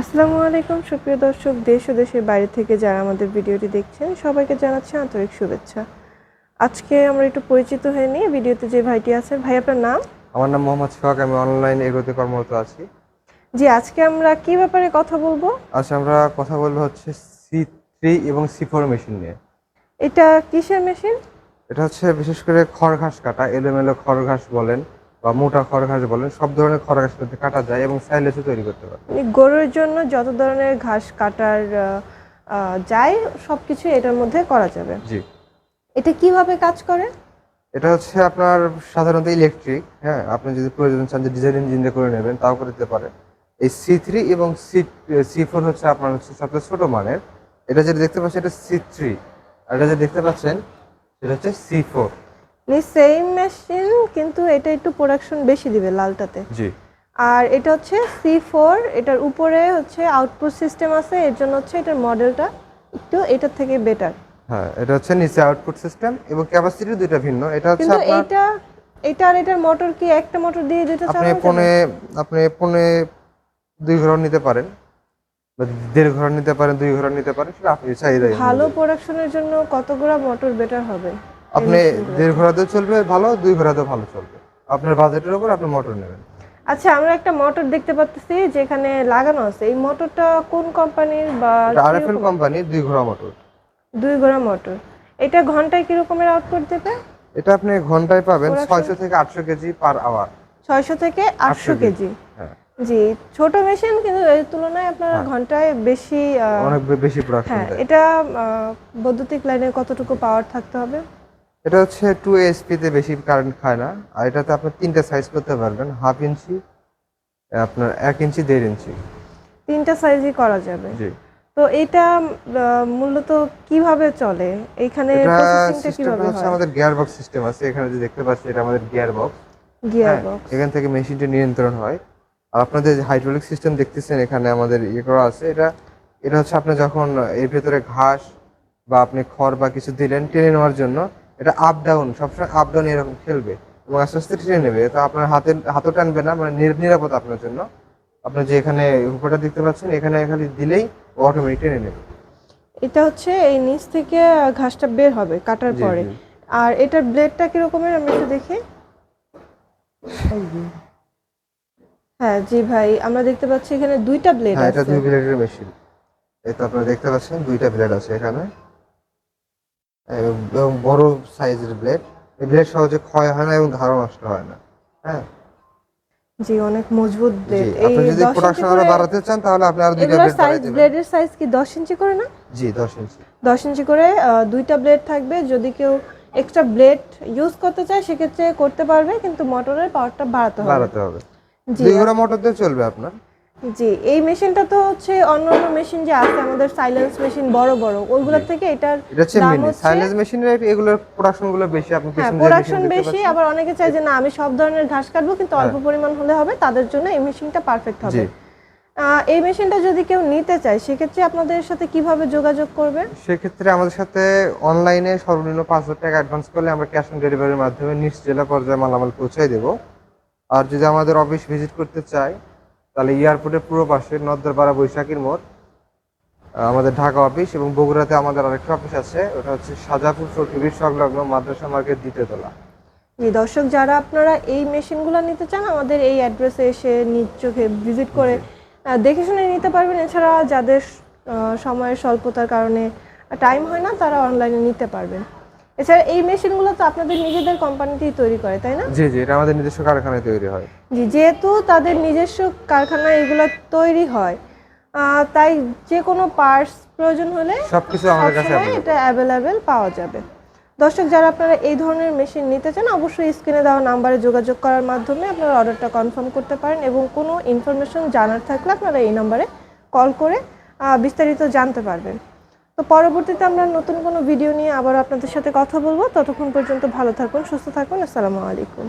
আসসালামু আলাইকুম সুপ্রিয় দর্শক দেশ ও দেশের বাইরে থেকে যারা আমাদের ভিডিওটি দেখছেন সবাইকে জানাচ্ছি আন্তরিক শুভেচ্ছা। আজকে আমরা একটু পরিচিত হয়ে নিই ভিডিওতে যে ভাইটি আছেন ভাই আপনার নাম? আমার নাম মোহাম্মদ সোহাগ আমি অনলাইন এগোতে কর্মরত আছি। জি আজকে আমরা কি ব্যাপারে কথা বলব? আজ আমরা কথা বলব হচ্ছে সি থ্রি এবং সি ফোর মেশিন নিয়ে। এটা কিসের মেশিন? এটা হচ্ছে বিশেষ করে খড় ঘাস কাটা এলোমেলো খড় ঘাস বলেন। বা মোটা খড় ঘাস বলেন সব ধরনের খড় ঘাস কাটা যায় এবং সাইলেসও তৈরি করতে পারে। মানে গরুর জন্য যত ধরনের ঘাস কাটার যায় সব কিছু এটার মধ্যে করা যাবে। জি। এটা কীভাবে কাজ করে? এটা হচ্ছে আপনার সাধারণত ইলেকট্রিক হ্যাঁ? আপনি যদি প্রয়োজন চান যে ডিজেল ইঞ্জিন দিয়ে করে নেবেন তাও করে দিতে পারে এই সি থ্রি এবং সি সি ফোর হচ্ছে আপনার হচ্ছে সবচেয়ে ছোট মানের। এটা যেটা দেখতে পাচ্ছেন এটা সি থ্রি আর এটা যেটা দেখতে পাচ্ছেন সেটা হচ্ছে সি ফোর সেম মেশিন কিন্তু এটা একটু প্রোডাকশন বেশি দিবে লালটাতে। জি। আর এটা হচ্ছে সি ফোর এটার উপরে হচ্ছে আউটপুট সিস্টেম আছে এর জন্য হচ্ছে এটার মডেলটা একটু এটার থেকে বেটার হ্যাঁ এটা হচ্ছে নিচে আউটপুট সিস্টেম এবং ক্যাপাসিটি দুইটা ভিন্ন। এটা হচ্ছে কিন্তু আপনার এইটা এটা আর এটার মোটর কি একটা মোটর দিয়ে দুটো আপনি চালানো পনে আপনি পনে দুই ঘর নিতে পারেন বা দেড় ঘর নিতে পারেন দুই ঘর নিতে পারেন সেটা আপনি চাহিদা ভালো প্রোডাকশনের জন্য কতগুলো মোটর বেটার হবে? আপনি দেড় ঘোড়াতেও চলবে ভালো দুই ঘোড়াতেও ভালো চলবে। আপনার বাজেটের উপর আপনি মোটর নেবেন। আচ্ছা আমরা একটা মোটর দেখতে পাচ্ছি যেখানে লাগানো আছে। এই মোটরটা কোন কোম্পানির বা আরএফএল কোম্পানি দুই ঘোড়া মোটর দুই ঘোড়া মোটর এটা ঘন্টায় কি রকমের আউটপুট দেবে? এটা আপনি ঘন্টায় পাবেন Production- ছয়শো থেকে আটশো কেজি পার আওয়ার ছয়শো থেকে আটশো 800 কেজি। হ্যাঁ। জি ছোট মেশিন কিন্তু এর তুলনায় আপনার হ্যাঁ। ঘন্টায় বেশি অনেক বেশি প্রোডাকশন হ্যাঁ এটা বৈদ্যুতিক লাইনে কতটুকু পাওয়ার থাকতে হবে? এটা হচ্ছে টু এসপি তে বেশি কারেন্ট খায় না। আর এটাতে আপনি তিনটা সাইজ করতে পারবেন। হাফ ইঞ্চি আপনার এক ইঞ্চি দেড় ইঞ্চি তিনটা সাইজই করা যাবে। জি। তো এটা মূলত কীভাবে চলে? এইখানে প্রসেসিংটা কীভাবে হয়? আমাদের গিয়ার বক্স সিস্টেম আছে। এখানে যে দেখতে পাচ্ছি এটা আমাদের গিয়ার বক্স গিয়ার বক্স এখান থেকে মেশিনটি নিয়ন্ত্রণ হয়। আর আপনাদের যে হাইড্রোলিক সিস্টেম দেখতেছেন এখানে আমাদের ইয়ে করা আছে। এটা এটা হচ্ছে আপনি যখন এর ভেতরে ঘাস বা আপনি খড় বা কিছু দিলেন টেনে নেওয়ার জন্য এটা আপ ডাউন সবসময় আপ ডাউন এরকম খেলবে। এবং আস্তে আস্তে টেনে নেবে। তো আপনার হাতে হাতও টানবে না মানে নিরাপদ আপনার জন্য। আপনি যে এখানে উপরটা দেখতে পাচ্ছেন এখানে খালি দিলেই অটোমেটিক টেনে নেবে। এটা হচ্ছে এই নিচ থেকে ঘাসটা বের হবে কাটার পরে। আর এটার ব্লেডটা কি রকমের আমি একটু দেখি। হ্যাঁ জি ভাই আমরা দেখতে পাচ্ছি এখানে দুইটা ব্লেড হ্যাঁ এটা দুই ব্লেডের মেশিন এটা আপনারা দেখতে পাচ্ছেন দুইটা ব্লেড আছে এখানে। এবং- বড় সাইজের ব্লেড এই ব্লেড সহজে ক্ষয় হয় না এবং ধারও নষ্ট হয় না। হ্যাঁ? জি অনেক মজবুত ব্লেড এই আপনি যদি প্রোডাকশন আরও বাড়াতে চান তাহলে আপনি আরও দুইটা ব্লেড সাইজ ব্লেডের সাইজ কি দশ ইঞ্চি করে না? জি 10 ইঞ্চি। দশ ইঞ্চি করে দুইটা ব্লেড থাকবে। যদি কেউ এক্সট্রা ব্লেড ইউজ করতে চায় সেক্ষেত্রে করতে পারবে কিন্তু মোটরের পাওয়ারটা বাড়াতে হবে। বাড়াতে হবে। জি মোটর দিয়ে চলবে আপনার? জি এই মেশিনটা তো হচ্ছে অন্য অন্য মেশিন যে আছে আমাদের সাইলেন্স মেশিন বড় বড় ওইগুলোর থেকে এটার এটা হচ্ছে দাম হচ্ছে- সাইলেন্স মেশিনের এগুলোর প্রোডাকশনগুলো বেশি আপনি হ্যাঁ পিছনে যে প্রোডাকশন machine দেখতে বেশি পাচ্ছেন। আবার অনেকে চায় যে না আমি সব ধরনের ঘাস কাটবো কিন্তু অল্প হ্যাঁ। পরিমাণ হলে হবে তাদের জন্য এই মেশিনটা পারফেক্ট হবে। আহ, এই মেশিনটা যদি কেউ নিতে চায় সেক্ষেত্রে আপনাদের সাথে কীভাবে যোগাযোগ করবে? সেক্ষেত্রে আমাদের সাথে অনলাইনে সর্বনিম্ন পাঁচ হাজার টাকা অ্যাডভান্স করলে আমরা ক্যাশ অন ডেলিভারির মাধ্যমে নিজ জেলা পর্যায়ে মালামাল পৌঁছাই দেবো। আর যদি আমাদের অফিস ভিজিট করতে চায় তাহলে এয়ারপোর্টের পুরো পাশে নদ্দরপাড়া বৈশাখীর মোড় আমাদের ঢাকা অফিস এবং বগুড়াতে আমাদের আরেকটা অফিস আছে ওটা হচ্ছে সাজাপুর চৌধুরীর সংলগ্ন মাদ্রাসা মার্কেট দ্বিতীয়তলা জি দর্শক যারা আপনারা এই মেশিনগুলো নিতে চান আমাদের এই অ্যাড্রেসে এসে নিজ চোখে ভিজিট করে দেখে শুনে নিতে পারবেন। এছাড়া যাদের সময়ের স্বল্পতার কারণে টাইম হয় না তারা অনলাইনে নিতে পারবেন। এছাড়া এই মেশিনগুলো তো আপনাদের নিজেদের কোম্পানিতেই তৈরি করে তাই না? জি জি এটা আমাদের নিজস্ব কারখানায় তৈরি হয়। জি যেহেতু তাদের নিজস্ব কারখানায় এগুলো তৈরি হয় তাই যে কোনো পার্টস প্রয়োজন হলে সবকিছু আমাদের কাছে এটা অ্যাভেলেবেল পাওয়া যাবে। দর্শক যারা আপনারা এই ধরনের মেশিন নিতে চান অবশ্যই স্ক্রিনে দেওয়া নাম্বারে যোগাযোগ করার মাধ্যমে আপনারা অর্ডারটা কনফার্ম করতে পারেন এবং কোনো ইনফরমেশন জানার থাকলে আপনারা এই নাম্বারে কল করে বিস্তারিত জানতে পারবেন। তো পরবর্তীতে আমরা নতুন কোনো ভিডিও নিয়ে আবার আপনাদের সাথে কথা বলব। ততক্ষণ পর্যন্ত ভালো থাকুন, সুস্থ থাকুন। আসসালামু আলাইকুম।